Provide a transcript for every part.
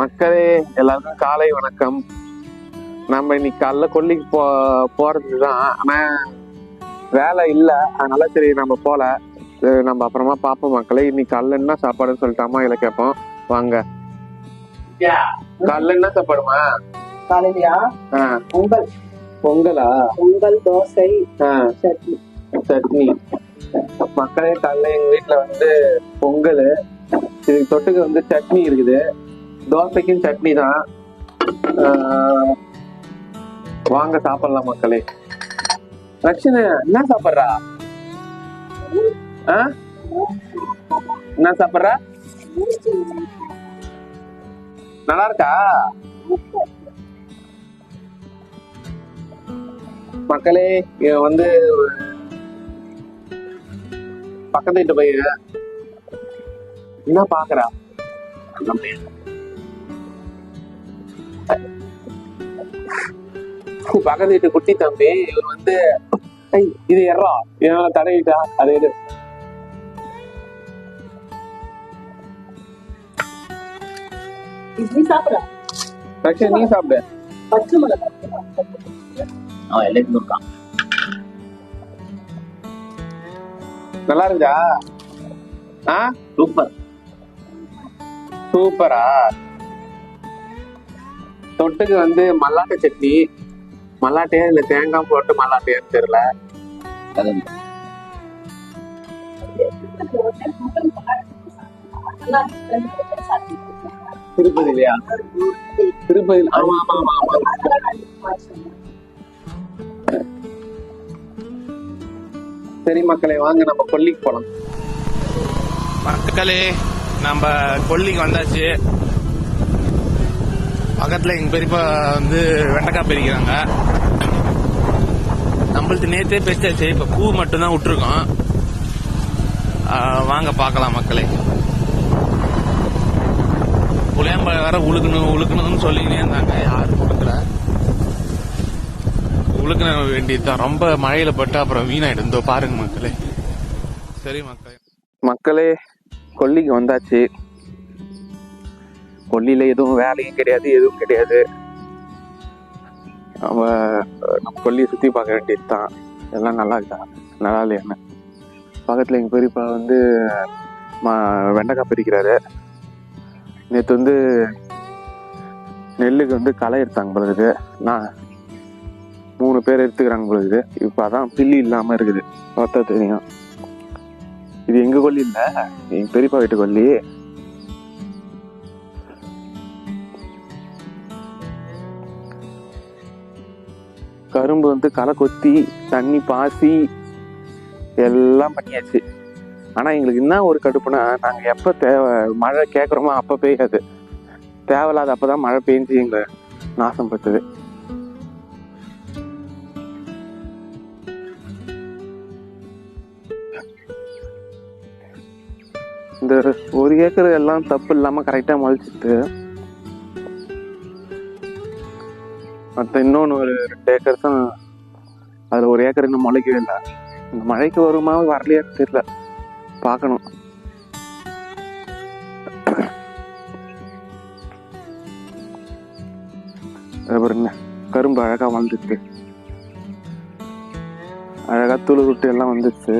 மக்களே எல்லாருக்கும் காலை வணக்கம். நம்ம இன்னைக்கு காலைல கொல்லிக்கு போ போறது தான் ஆனா வேலை இல்ல. அதனால சரி நம்ம போல. நம்ம அப்புறமா பார்ப்போம் மக்களே. இன்னைக்கு காலைல என்ன சாப்பாடுன்னு சொல்லிட்டு அம்மா இதில் கேட்போம். வாங்க. காலைல என்ன சாப்பாடுமா? காலையிலயா? பொங்கல். பொங்கலா? பொங்கல் தோசை சட்னி. சட்னி. மக்களே காலைல எங்க வீட்டுல வந்து பொங்கல். இதுக்கு தொட்டுக்கு வந்து சட்னி இருக்குது. தோசைக்கும் சட்னி தான். ஆஹ், வாங்க சாப்பிடலாம் மக்களே. ரக்ஷனு என்ன சாப்பிட்றா? என்ன சாப்பிட்றா? நல்லா இருக்கா? மக்களே இவன் வந்து பக்கத்து வீட்டு பையன். என்ன பாக்குறா? பக்கத்து வீட்டு குட்டி தம்பி இவர் வந்து "ஐய், இது எறா இதனால தடவிட்டா? அது ரக்ஷன் நீ சாப்பிடு. பச்சை மிளகாய் அவன் எல்லாத்தையும் இருக்கான். நல்லா இருக்குதா? ஆ? சூப்பர். சூப்பரா? தொட்டுக்கு வந்து மல்லாட்டை சட்னி மல்லாட்டையா இல்ல தேங்காய் போட்டு மல்லாட்டையான்னு தெரியல. திருப்பதி இல்லையா? ஆமா ஆமா ஆமா ஆமா. சரி மக்களே வாங்க நம்ம கொல்லிக்கு போலாம். மக்களே நம்ம கொல்லிக்கு வந்தாச்சு. பக்கத்துல எங்க பெரியப்பா வந்து வெண்டைக்காய் பறிக்கிறாங்க. நம்மள்து நேத்தே பெருசாச்சு இப்போ பூ மட்டும்தான் விட்டுருக்கோம். ஆஹ் வாங்க பார்க்கலாம் மக்களே. புளியாம்பழம் வேற உழுக்கணும் உழுக்கணும்னு சொல்லிக்கினே இருந்தாங்க யாரும் கொடுக்கல உழுக்கின வேண்டியதுதான். ரொம்ப மழையில பட்டு அப்புறம் வீணாயிடும். இதோ பாருங்க மக்களே. சரி மக்களே. மக்களே கொல்லிக்கு வந்தாச்சு. கொல்லியில் எதுவும் வேலையும் கிடையாது எதுவும் கிடையாது. நம்ம நம்ம கொல்லியை சுற்றி பார்க்க வேண்டியது தான் எல்லாம் நல்லா இருக்கா நல்லா இல்லையான்னு பக்கத்தில் எங்கள் பெரியப்பா வந்து மா வெண்டைக்காய் பிரிக்கிறாரு நேற்று வந்து நெல்லுக்கு வந்து களை எடுத்தாங்க பொழுது நான் மூணு பேர் எடுத்துக்கிறாங்க பொழுது இப்போ அதான் பில்லி இல்லாமல் இருக்குது. பார்த்தா தெரியும். இது எங்கள் கொல்லி இல்லை எங்கள் பெரியப்பா வீட்டு கொல்லி. கரும்பு வந்து களை கொத்தி தண்ணி பாசி எல்லாம் பண்ணியாச்சு. ஆனால் எங்களுக்கு என்ன ஒரு கடுப்புனா நாங்கள் எப்போ தேவை மழை கேட்குறோமோ அப்போ பெய்யாது. தேவையில்லாத அப்போ தான் மழை பெஞ்சு எங்களை நாசம் பட்டுது. இந்த ஒரு ஏக்கர் எல்லாம் தப்பு இல்லாமல் கரெக்டாக முளைச்சிட்டு மற்ற இன்னொன்று ஒரு ரெண்டு அதில் அதுல ஒரு ஏக்கர் இன்னும் முளைக்கவே இல்லை. இந்த மழைக்கு வருமா வரலையா தெரியல. பார்க்கணும். பாருங்க. கரும்பு அழகா வளர்ந்துருக்கு அழகா துளு விட்டு எல்லாம் வந்துச்சு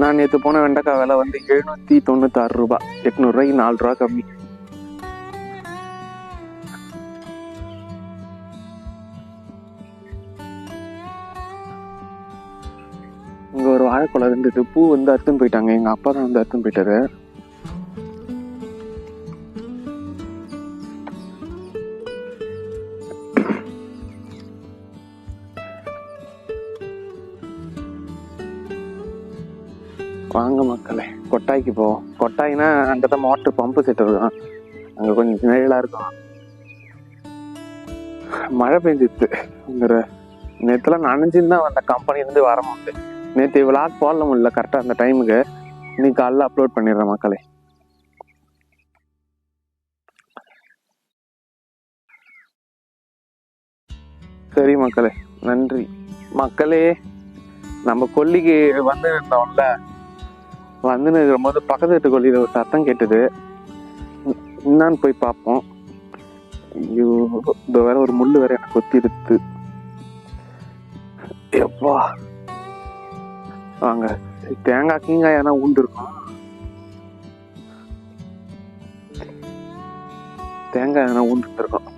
நான் நேற்று போன வெண்டைக்காய் விலை வந்து எழுநூத்தி தொண்ணூத்தாறு ரூபாய் எட்நூறுரூவாய்க்கு நாலு ரூபா கம்மி. இங்க ஒரு வாழைப்பழம் இருந்தது. பூ வந்து அறுத்துன்னு போயிட்டாங்க. எங்க அப்பா தான் வந்து அறுத்துன்னு போயிட்டாரு. கொட்டாய்க்கு போவோம் கொட்டாய்னா அங்கதான் மோட்டர் பம்பு செட் இருக்கும். அங்க கொஞ்சம் நிழலாக இருக்கும். மழை பெஞ்சிச்சு இங்க நேற்றுலாம் நனைஞ்சுன்னு தான் வந்த கம்பெனி இருந்து வர முடியுது நேற்று விளாக் போடல முடியல கரெக்டாக அந்த டைமுக்கு இன்னைக்கு காலைல அப்லோட் பண்ணிடுறேன் மக்களே. சரி மக்களே நன்றி. மக்களே நம்ம கொல்லிக்கு வந்து இருந்தோம்ல வந்துன்னு இருக்கும்போது பக்கத்து வீட்டு கொல்லியில் ஒரு சத்தம் கேட்டது. என்னான்னு போய் பார்ப்போம். ஐயோ இந்த வேற ஒரு முள்ளு வேற எனக்கு கொத்தி எடுத்து எப்பா. வாங்க. தேங்காய் கீங்காய் எதனா உண்டு இருக்கும் தேங்காய் எதனா உண்டு இருக்கும்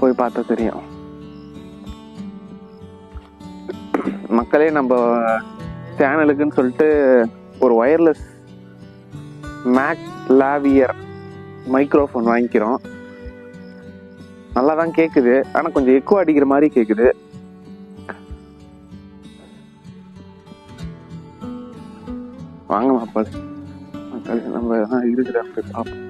போய் பார்த்தா தெரியும். மக்களே நம்ம சேனலுக்குன்னு சொல்லிட்டு ஒரு ஒயர்லெஸ் மேக் லாவியர் மைக்ரோஃபோன் வாங்கிக்கிறோம். நல்லா தான் கேட்குது ஆனால் கொஞ்சம் எக்கோ அடிக்கிற மாதிரி கேட்குது வாங்க மாப்பாள். நம்ம எதனா இருக்கிற பார்ப்போம்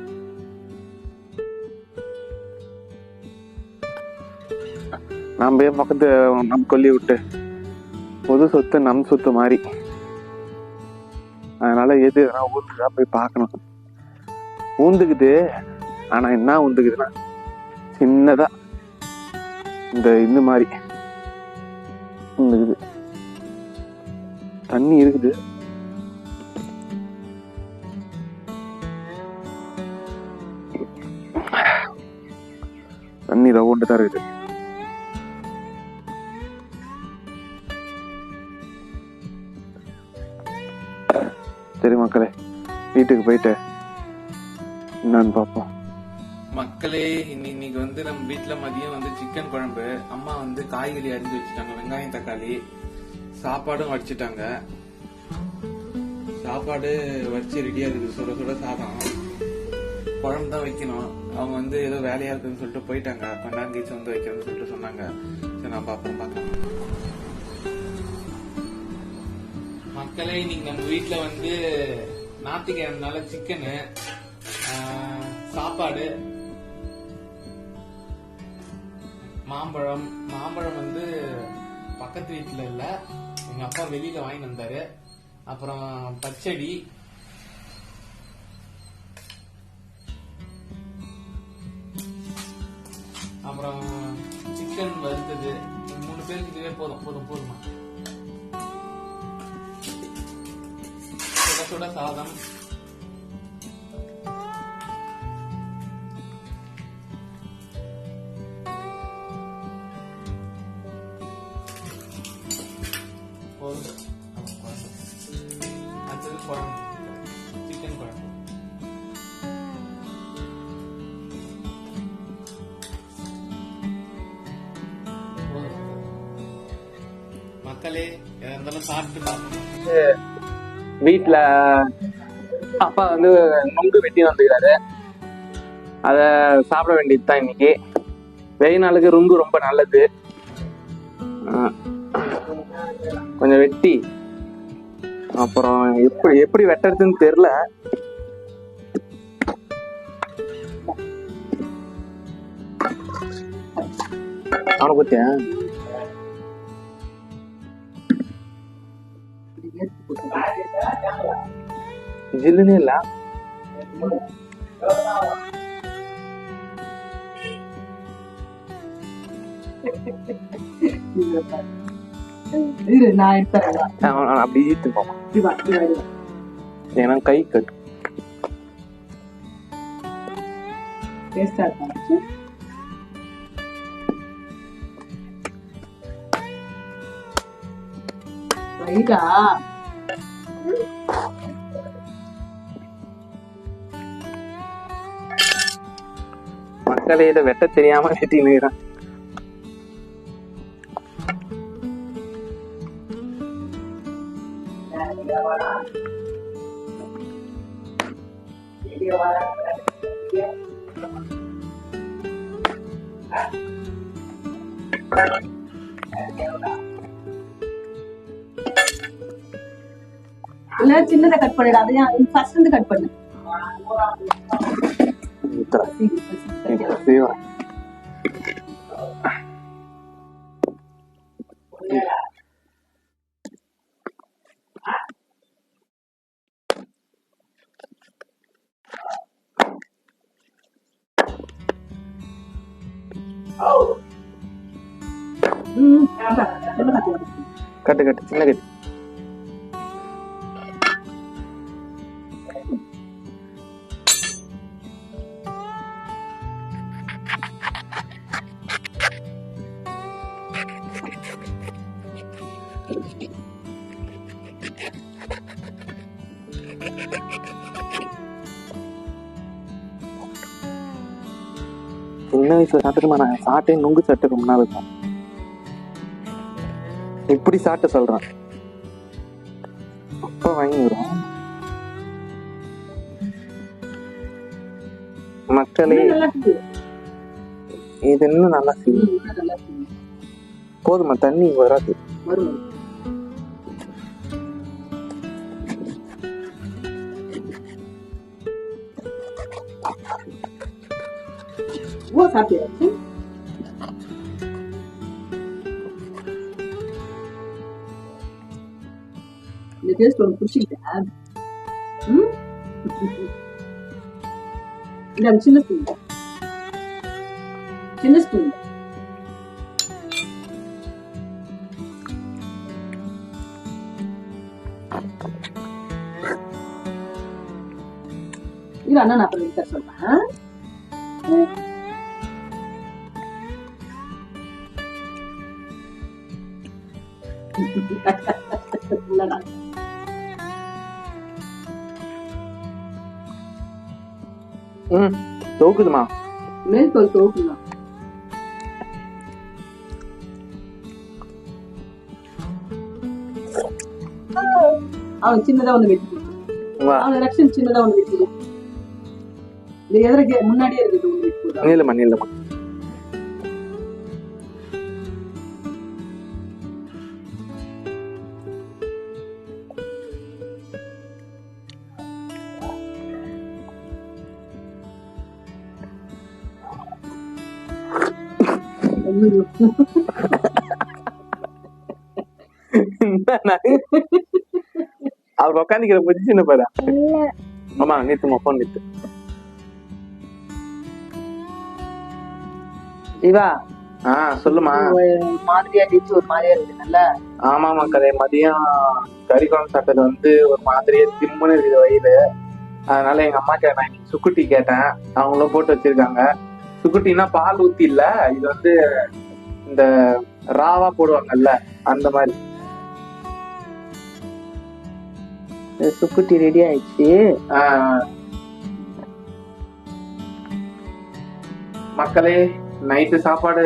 நம்ம ஏன் பக்கத்து நம் கொல்லி விட்டு பொது சொத்து நம் சொத்து மாதிரி. அதனால எது எதனா ஊந்துதா போய் பார்க்கணும் ஊந்துக்குது ஆனால் என்ன ஊந்துக்குதுன்னா சின்னதா இந்த இந்த மாதிரி ஊந்துக்குது. தண்ணி இருக்குது. தண்ணி ரவுண்டு தான் இருக்குது. சரி மக்களே வீட்டுக்கு போயிட்டு என்னன்னு பார்ப்போம். மக்களே இன்னைக்கு வந்து நம்ம வீட்டுல மதியம் வந்து சிக்கன் குழம்பு. அம்மா வந்து காய்கறி அரிஞ்சு வச்சுட்டாங்க வெங்காயம் தக்காளி. சாப்பாடும் வடிச்சிட்டாங்க. சாப்பாடு வச்சு ரெடியா இருக்குது. சுட சுட சாதம். குழம்பு தான் வைக்கணும். அவங்க வந்து ஏதோ வேலையா இருக்குன்னு சொல்லிட்டு போயிட்டாங்க. கொஞ்ச நேரம் கழிச்சு வந்து வைக்கிறேன்னு சொல்லிட்டு சொன்னாங்க. சரி நான் பார்ப்போம் பார்க்கலாம். மக்களே இன்னைக்கு நம்ம வீட்டில் வந்து ஞாயிற்றுக்கிழமைனால சிக்கனு சாப்பாடு மாம்பழம். மாம்பழம் வந்து பக்கத்து வீட்டுல இல்ல. எங்க அப்பா வெளியில வாங்கி வந்தாரு. அப்புறம் பச்சடி அப்புறம் சிக்கன் வறுத்தது. மூணு பேருக்கு இதுவே போதும் போதும் போதுமா சுட சாதம். அடுத்தது குழம்பு. சிக்கன் குழம்பு. மக்களே எதா இருந்தாலும் சாப்பிட்டு பார்க்கணும் வீட்டில் அப்பா வந்து நொங்கு வெட்டி வந்துக்கிறாரு அதை சாப்பிட வேண்டியது தான் இன்னைக்கு. வெயில் நாளுக்கு நொங்கு ரொம்ப நல்லது. கொஞ்சம் வெட்டி. அப்புறம் எப்படி எப்படி வெட்டுறதுன்னு தெரியல. அவனை பத்தியா? ஜில்லுனே இல்ல இரு நான் எடுத்துறேன் அவன் அவன் அப்படி ஈத்து போவான் இப்படி வா, இப்படி வா, இப்படி வா. ஏன்னா கை கட்டு டேஸ்டா இருக்கும் ரைட்டா மக்களே வெட்ட தெரியாம வெட்டினுக்கிறான் சின்னதை கட் பண்ணிடு. அதையும் ஃபர்ஸ்ட் இருந்து கட் பண்ணு. ஊத்துறேன். சரி, first இருந்து cut வயசுல சாப்பிட்டுமா நான் சாப்பிட்டே நுங்கு சாப்பிட்டு ரொம்ப நாள் இருக்கும் இப்படி சாப்பிட்டு சொல்றேன். அப்பா வாங்கி வரும் மக்களே. இது இன்னும் நல்லா செய்யும். போதுமா தண்ணி வராது. வரும் ஓ சாப்பிட்டியாச்சு இந்த டேஸ்ட் உனக்கு பிடிச்சிக்கிட்டா ம்? இந்த அந்த சின்ன ஸ்பூன் சின்ன ஸ்பூன் இது அண்ணா நான் அப்புறம் எடுத்து சொல்றேன் இல்லடா. ம் தோக்குதுமா தோல் தோக்குதான் அவன் சின்னதா ஒண்ணு வெட்டி அவன் ரக்ஷன் சின்னதா ஒண்ணு வெட்டி இந்த எதிரக்கு முன்னாடியே இருக்குது ஒண்ணு வெட்டி அவர் உட்காந்துக்கிற பொசிஷன் பாரு ஆமா நிறுத்துமா போன் நிறுத்து சிவா ஆ சொல்லுமா மாதிரியா டிச்சு ஒரு மாதிரியா இருக்கு நல்லா ஆமா மக்களே மதியம் கறி குழம்பு சாப்பிட்டது வந்து ஒரு மாதிரியே திம்முன்னு இருக்குது வயிறு அதனால எங்க அம்மா நான் இன்னைக்கு சுக்குட்டி கேட்டேன் அவங்களும் போட்டு வச்சிருக்காங்க சுக்குட்டினா பால் ஊத்தி இல்ல இது வந்து இந்த ராவா போடுவாங்கல்ல அந்த மாதிரி. சுக்குட்டி ரெடி ஆயிடுச்சு. மக்களே நைட்டு சாப்பாடு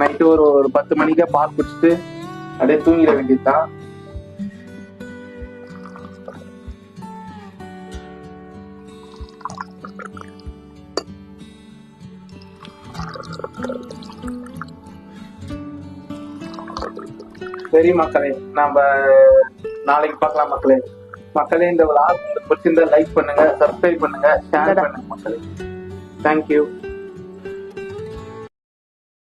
நைட்டு ஒரு ஒரு பத்து மணிக்கே பால் குடிச்சிட்டு அப்படியே தூங்கிட வேண்டியதுதான். சரி மக்களே நாம நாளைக்கு பார்க்கலாம் மக்களே. மக்களே இந்த vlog உங்களுக்கு பிடிச்சிருந்தா லைக் பண்ணுங்க சப்ஸ்கிரைப் பண்ணுங்க ஷேர் பண்ணுங்க மக்களே. தேங்க்யூ